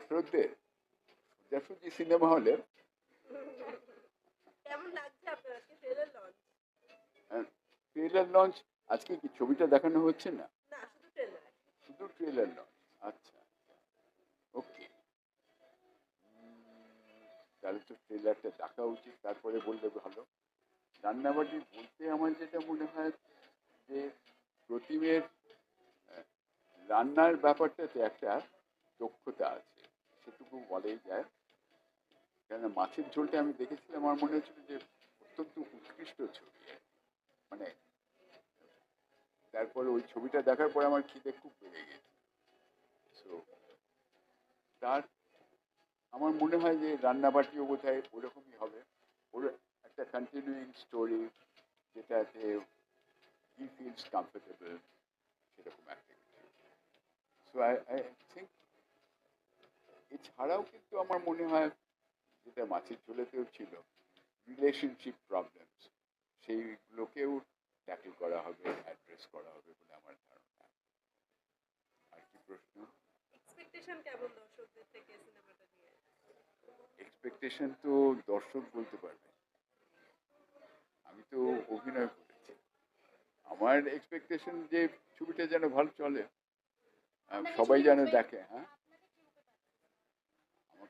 দর্শকদের সোজাসুজি সিনেমা হলে? ট্রেলার লঞ্চ আজকে কি ছবিটা দেখানো হচ্ছে না? না শুধু ট্রেলার লঞ্চ আচ্ছা ওকে তাহলে তো ট্রেলারটা দেখা উচিত তারপরে বললে ভালো। রান্নাবাটি বলতে আমার যেটা মনে হয় যে প্রতিমের রান্নার ব্যাপারটাতে একটা দক্ষতা আছে। সেটুকু বলেই যায়। কেন মাছের ঝোলটা আমি দেখেছিলাম, আমার মনে হচ্ছিল যে অত্যন্ত উৎকৃষ্ট ছবি। মানে তারপরে ওই ছবিটা দেখার পরে আমার খিদে খুব বেড়ে গেছে। সো তার আমার মনে হয় যে রান্নাবাটিও বোধ হয় ওরকমই হবে। ওর একটা কন্টিনিউইং স্টোরি যেটাতে হি ফিলস কমফোর্টেবল সেরকম একটা সো আই আই থিঙ্ক এছাড়াও কিন্তু আমার মনে হয় যেটা মাছের ঝোলেতেও ছিল রিলেশনশিপ প্রবলেমস সেইগুলোকেও ট্যাকেল করা হবে অ্যাড্রেস করা হবে বলে আমার ধারণা। আর কি প্রশ্ন? এক্সপেকটেশন কেমন দর্শকদের থেকে সিনেমাটা নিয়ে? এক্সপেকটেশন তো দর্শক বলতে পারবে। আমি তো অভিনয় করেছি। আমার এক্সপেকটেশন যে ছবিটা যেন ভালো চলে আহ, সবাই যেন দেখে হ্যাঁ?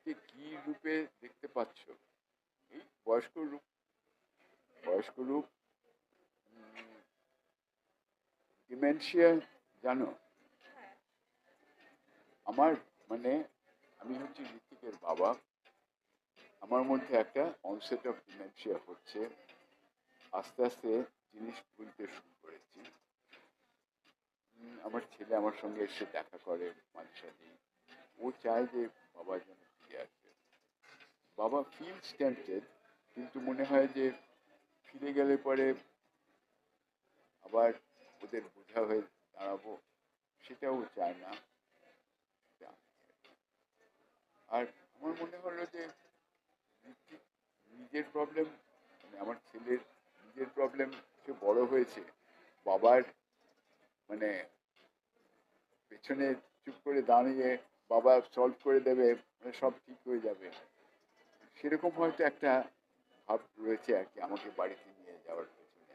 আমাকে কি রূপে দেখতে পাচ্ছ? এই বয়স্ক রূপ? বয়স্ক রূপ? ডিমেনশিয়া জানো? আমার মানে আমি হচ্ছি ঋতিকের বাবা। আমার মধ্যে একটা অনসেট অফ ডিমেনশিয়া হচ্ছে। আস্তে আস্তে জিনিস ভুলতে শুরু করেছি। আমার ছেলে আমার সঙ্গে এসে দেখা করে, মাঝে ও চায় যে বাবা যেন বাবা ফিল টেম্পটেড কিন্তু মনে হয় যে ফিরে গেলে পরে আবার ওদের বোঝা হয়ে দাঁড়াবো, সেটাও চায় না। আর আমার মনে হলো যে নিজের প্রবলেম মানে আমার ছেলের নিজের প্রবলেম সে বড় হয়েছে, বাবার মানে পেছনে চুপ করে দাঁড়িয়ে বাবা সলভ করে দেবে মানে সব ঠিক হয়ে যাবে সেরকম হয়তো একটা ভাব রয়েছে আর কি আমাকে বাড়িতে নিয়ে যাওয়ার পেছনে,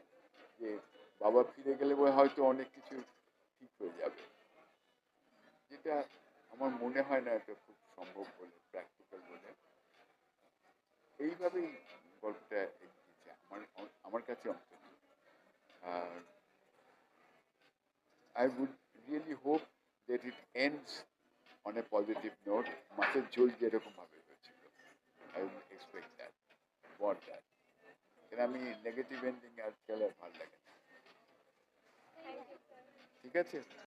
যে বাবা ফিরে গেলে হয়তো অনেক কিছু ঠিক হয়ে যাবে। যেটা আমার মনে হয় না এটা খুব সম্ভব বলে প্র্যাকটিক্যাল বলে। এইভাবেই গল্পটা এগিয়েছে, আমার আমার কাছে অন্তত। আর I would really hope that it ends on a positive note মাছের ঝোল যেরকমভাবে I would expect that that আমি নেগেটিভ এন্ডিং আর আর ভালো লাগে ঠিক আছে?